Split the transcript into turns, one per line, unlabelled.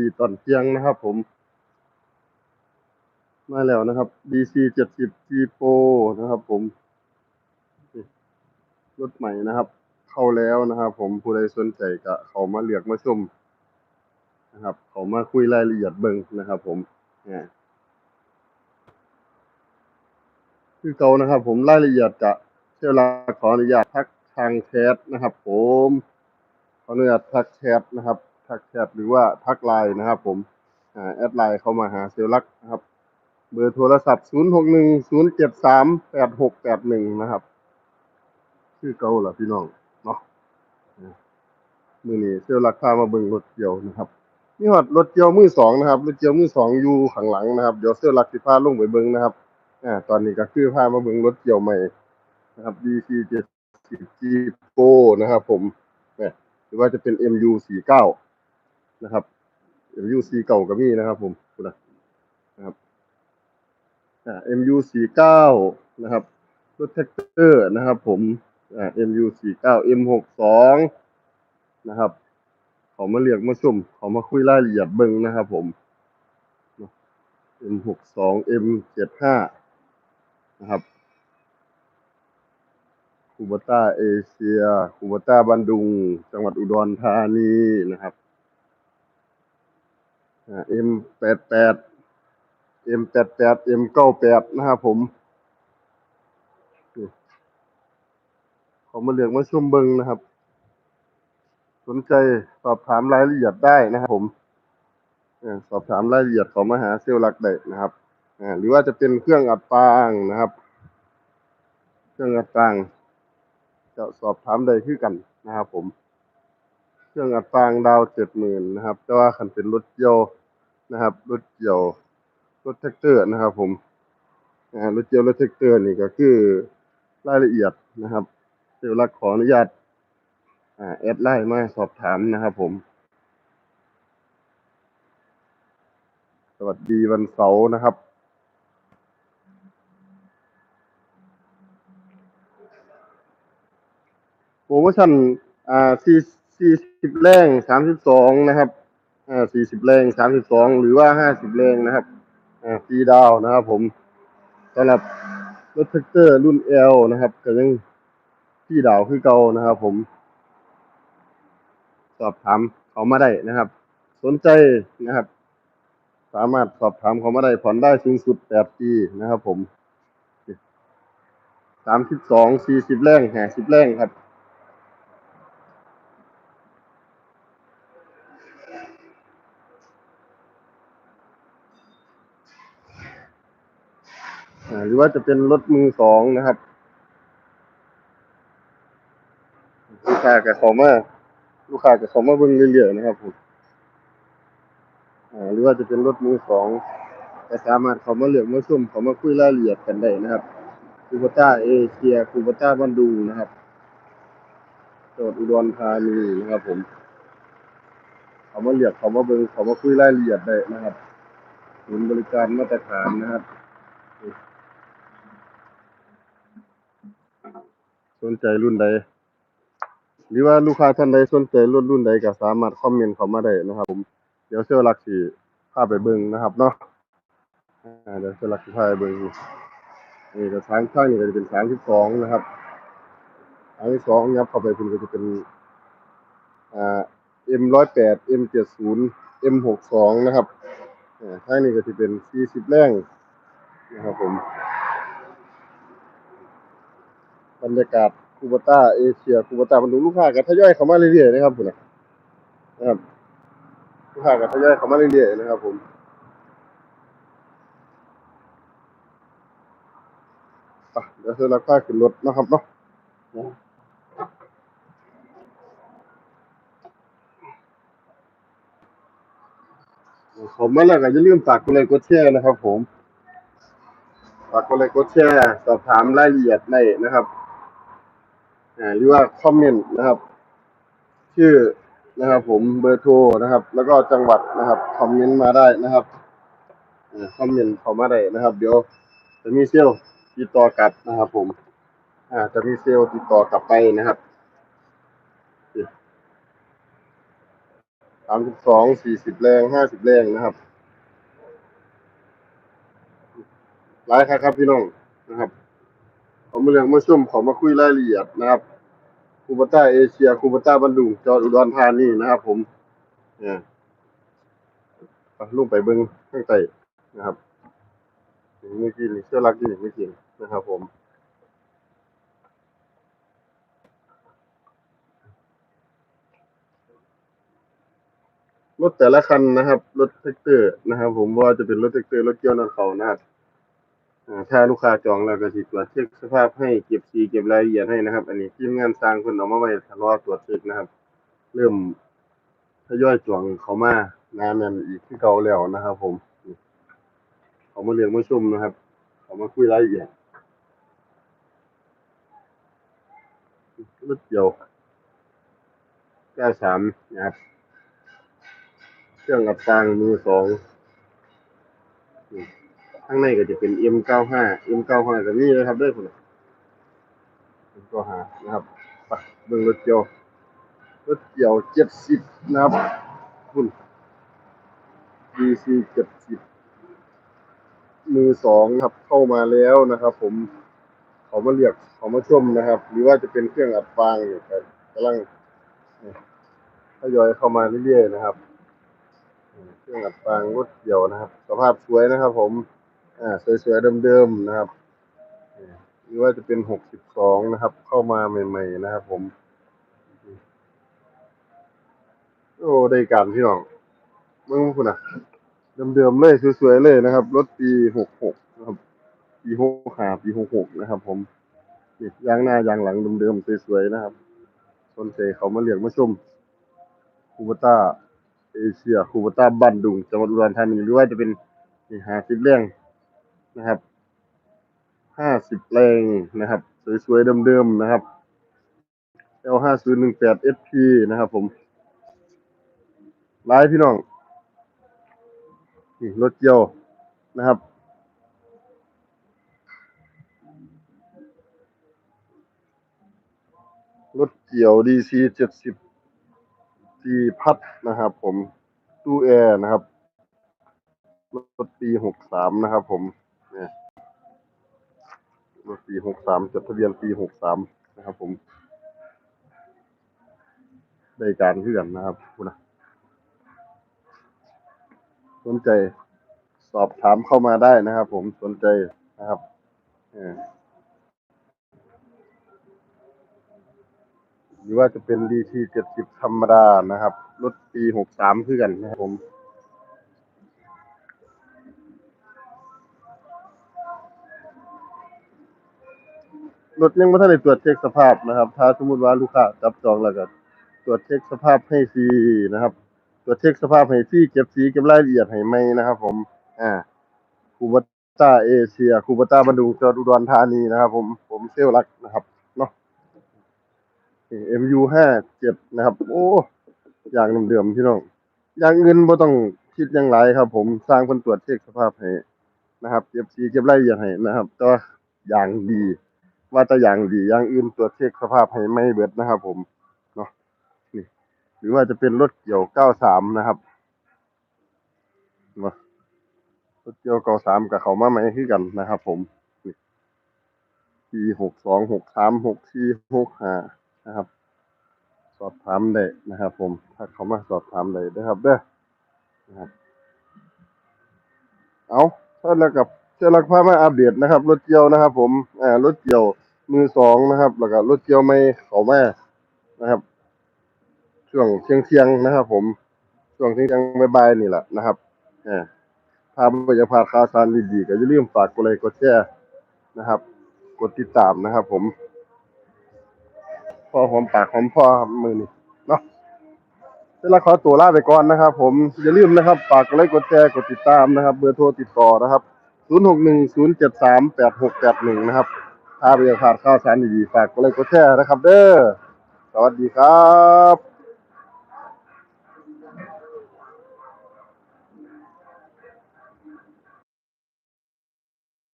ดีตอนเที่ยงนะครับผม มาแล้วนะครับ DC 70 G Pro นะครับผม รถใหม่นะครับ เข้าแล้วนะครับผมผู้ใดสนใจก็เขามาเลือกมาชมนะครับ เขามาคุยรายละเอียดเบิ่งนะครับผมอ่าคือเก่านะครับ ผมรายละเอียดจะเชลาขออนุญาตทักทางแชทนะครับ ผมขออนุญาตทักแชทนะครับ ทักแชทหรือว่าทักไลน์นะครับผมอแอดไลน์เข้ามาหาเซลลักนะครับ เบอร์โทรศัพท์ 0 6 1 0 7 3 8 6 8 1 นะครับ ชื่อเก่าล่ะพี่น้องเนาะมือนี้เซลล์ราคามาเบิ่งรถเกี่ยวนะครับนี่ฮอดรถเกี่ยวมือสองนะครับรถเกี่ยวมือสองอยู่ข้างหลังนะครับเดี๋ยวเซลลักสิพาลงไปเบิ่งนะครับอ่าตอนนี้ก็คือพามาเบิ่งรถเกี่ยวใหม่นะครับ DC 70 G Pro นะครับ ผมหรือว่าจะเป็น MU 49 นะครับ MU 49ก็มีนะครับ ผมนะครับอ่า MU 49 นะครับรถแท็กเตอร์นะครับ ผมอ่า MU 49 M 62 นะครับเขามาเรียกมาชมเขามาคุยรายละเอียดเบิ่งนะครับ ผม M 62 M 75 นะครับคูบต้าเอเชียคูบต้าบันดุง จังหวัดอุดรธานีนะครับ อ่า M 88 M 88 M 98นะครับผมขามาเรียกมาชมเบิงนะครับ สนใจสอบถามรายละเอียดได้นะครับผมสอบถามรายละเอียดของมาหาเซลล์ลักได้นะครับหรือว่าจะเป็นเครื่องอัดฟางนะครับ เครื่องอัดฟางจะสอบถามได้คือกันนะครับผม เครื่องอัดฟางดาวเจ็ดหมื่นนะครับ แต่ว่าคันเป็นรถเกี่ย นะครับ รถเกี่ยวรถแท็กเตอร์นะครับ ผมอ่ารถเกี่ยวรถแท็กเตอร์นี่ก็คือรายละเอียดนะครับเซลล์ลักขออนุญาตอ่าแอดไลน์มาสอบถามนะครับ ผม สวัสดีวันเสาร์นะครับโปรโมชั่นอ่าสี่สี่สิบแรงสามสิบสองนะครับ สี่สิบแรงสามสิบสองหรือว่าห้าสิบแรงนะครับอ่าฟรีดาวนะครับ ผมสำหรับรถแท็กเตอร์รุ่น L นะครับก็ยังฟรีดาวคือเก่านะครับ ผม สอบถามเขามาได้นะครับ สนใจนะครับ สามารถสอบถามเขามาได้ผ่อนได้สูงสุดแปดปีนะครับ ผมสามสิบสองสี่สิบแรงห้าสิบแรงครับ หรือว่าจะเป็นรถมือสองนะครับลูกค้ากับเขามาลูกค้ากับเขามาเบิ่งเรื่อยๆนะครับผมหรือว่าจะเป็นรถมือสองก็สามารถเขามาเลือกมาชมเขามาคุยรายละเอียดกันได้นะครับคูปต้าเอเชียคูปต้าบันดูนะครับจังหวัดอุดรธานีนะครับ ผม เขามาเลือกเขามาเบิ่งเขามาคุยรายละเอียดได้นะครับศูนย์บริการมาตรฐานนะครับ สนใจรุ่นใด หรือว่าลูกค้าท่านใดสนใจรถรุ่นใดก็สามารถคอมเมนต์เข้ามาได้นะครับ ผมเดี๋ยวเซลลลักสิพาไปเบิ่งนะครับเนาะเดี๋ยวเซลลลักสิพาไปเบิ่งนี่ก็ทางข้างนี่ก็จะเป็นทางที่สองนะครับทางที่สองยับเข้าไปคุณก็จะเป็นอ่า M108 M70 M62 นะครับอ่างนี้ก็จะเป็น40แรงนะครับผม บรรยากาศคูบต้าเอเชียคูบต้ามันดูลูกค้าก็ทยอยเข้ามาเรื่อยๆนะครับผมนะครับลูกค้าก็ทยอยเข้ามาเรื่อยๆนะครับ ผมอะเดี๋ยวเสร็จแล้วก็ขึ้นรถนะครับเนาะผมมาแล้วก็อย่าลืมฝากกดไลค์กดแชร์นะครับ ผมฝากกดไลค์กดแชร์สอบถามรายละเอียดได้นะครับ หรือว่าคอมเมนต์นะครับ ชื่อนะครับ ผมเบอร์โทรนะครับ แล้วก็จังหวัดนะครับคอมเมนต์มาได้นะครับอ่าคอมเมนต์เข้ามาได้นะครับ เดี๋ยวจะมีเซลล์ติดต่อกลับนะครับ ผม อ่า จะมีเซลล์ติดต่อกลับไปนะครับสามสิบสองสี่สิบแรงห้าสิบแรงนะครับหลายครับครับพี่น้องนะครับ เขามาเรื่องมาชุ่มขามาคุยรายละเอียดนะครับคูปต้าเอเชียคูปต้าบันดุงจอดอุดรธานีนะครับ ผมเนี่ยไปลงไปเบิ้งข้างใต้นะครับเมื่กี้นี่เชื่อรักดีไม่จริงนะครับ ผมรถแต่ละคันนะครับ รถแท็กเตอร์นะครับ ผมว่าจะเป็นรถแท็กเตอร์รถเกี่ยวนำเขานะครับอ่า ถ้าลูกค้าจองแล้วก็สิตรวจเช็คสภาพให้เก็บสีเก็บรายละเอียดให้นะครับ อันนี้ทีมงานสร้างคนเอามาไว้ทรอตรวจเช็คนะครับ เริ่มทยอยจองเขามางานนั้นอีกที่เก่าแล้วนะครับ ผมเขามาเรียกมาชมนะครับเขามาคุยรายละเอียดรถเกี่ยว93นะครับเครื่องอัดฟางมือสอง ข้างในก็จะเป็น M95 M95 ก็มีนะครับด้วยคุณ M95 นะครับปเบิ่งรถเกี่ยวรถเกี่ยว70นะครับคุณ DC 70มือสองครับเข้ามาแล้วนะครับ ผมเขามาเรียกเขามาชมนะครับ หรือว่าจะเป็นเครื่องอัดฟางเนี่ยก็กำลังทยอยเข้ามาเรื่อยๆนะครับ เครื่องอัดฟางรถเกี่ยวนะครับ สภาพสวยนะครับผม อ่าสวยๆเดิมๆนะครับอ่าหรือว่าจะเป็นหกสิบสองนะครับ เข้ามาใหม่ ๆ นะครับ ผม โอ้ได้การพี่น้องเมื่อคุณอะเดิมๆเลยสวยๆเลยนะครับ รถปีหกหกนะครับ ปีหกห้าปีหกหกนะครับ ผมนี่ยางหน้ายางหลังเดิมๆสวยๆนะครับสนใจเขามาเรียกมาชมคูปต้าเอเชียคูปต้าบันดุงจังหวัดอุดรธานีหรือว่าจะเป็นนี่หาสิบแรง นะครับห้าสิบแรงนะครับ สวยๆเดิมๆนะครับ L ห้าศูนย์หนึ่งแปด SP นะครับผมหลายพี่น้องนี่รถเกี่ยวนะครับ รถเกี่ยว DC เจ็ดสิบจีพัดนะครับผมตู้แอร์นะครับ รถปีหกสามนะครับผม รถปีหกสามจดทะเบียนปีหกสามนะครับ ผม ได้การขึ้นกันนะครับคุณนะสนใจสอบถามเข้ามาได้นะครับ ผมสนใจนะครับหรือว่าจะเป็น DT เจ็ดสิบธรรมดานะครับ รถปีหกสามขึ้นกันนะครับผม รถยังไม่ทันได้ตรวจเช็คสภาพนะครับ ถ้าสมมติว่าลูกค้าจับจองแล้วก็ตรวจเช็คสภาพให้ฟรีนะครับ ตรวจเช็คสภาพให้ฟรีเก็บสีเก็บรายละเอียดให้ไหมนะครับ ผม อ่าคูบัต้าเอเชียคูบัต้าบันดุงจังหวัดอุดรธานีนะครับ ผมผมเซลลักนะครับเนาะ MU ห้าเจ็ดนะครับ โอ้อย่างเดิมๆพี่น้องอย่างเงินบ่ต้องคิดอย่างไรครับ ผมสร้างคนตรวจเช็คสภาพให้นะครับ เก็บสีเก็บรายละเอียดให้นะครับแต่ว่าอย่างดี ว่าแต่อย่างดีอย่างอื่นตรวจเช็คสภาพให้ไม่เบิดนะครับ ผมเนาะนี่หรือว่าจะเป็นรถเกี่ยว93นะครับเนาะรถเกี่ยว93กับเขามาใหม่คือกันนะครับ ผมนี่ปี62 63 64 65นะครับ สอบถามได้นะครับ ผม ถ้าเขามาสอบถามได้นะครับ เด้อนะครับ เอาเท่าแล้วกับ เชื่อรักพามาอัปเดตนะครับ รถเกี่ยวนะครับ ผมอ่ารถเกี่ยวมือสองนะครับ แล้วก็รถเกี่ยวไม่เขาแมานะครับ ช่วงเที่ยงเที่ยงๆนะครับ ผมช่วงเที่ยงเที่ยงบายๆนี่แหละนะครับอ่าถ้าไม่อยากพาข่าวสารดีๆก็อย่าลืมฝากกดไลค์กดแชร์นะครับ กดติดตามนะครับ ผมพอหอมปากหอมคอมือนี้เนาะเวลาขอตัวลาไปก่อนนะครับ ผมอย่าลืมนะครับฝากกดไลค์กดแชร์กดติดตามนะครับ เบอร์โทรติดต่อนะครับ 0610738681นะครับ ถ้าไม่อยากขาดข้าวสารดีๆฝากก็เลยก็แชร์นะครับ เด้อ สวัสดีครับ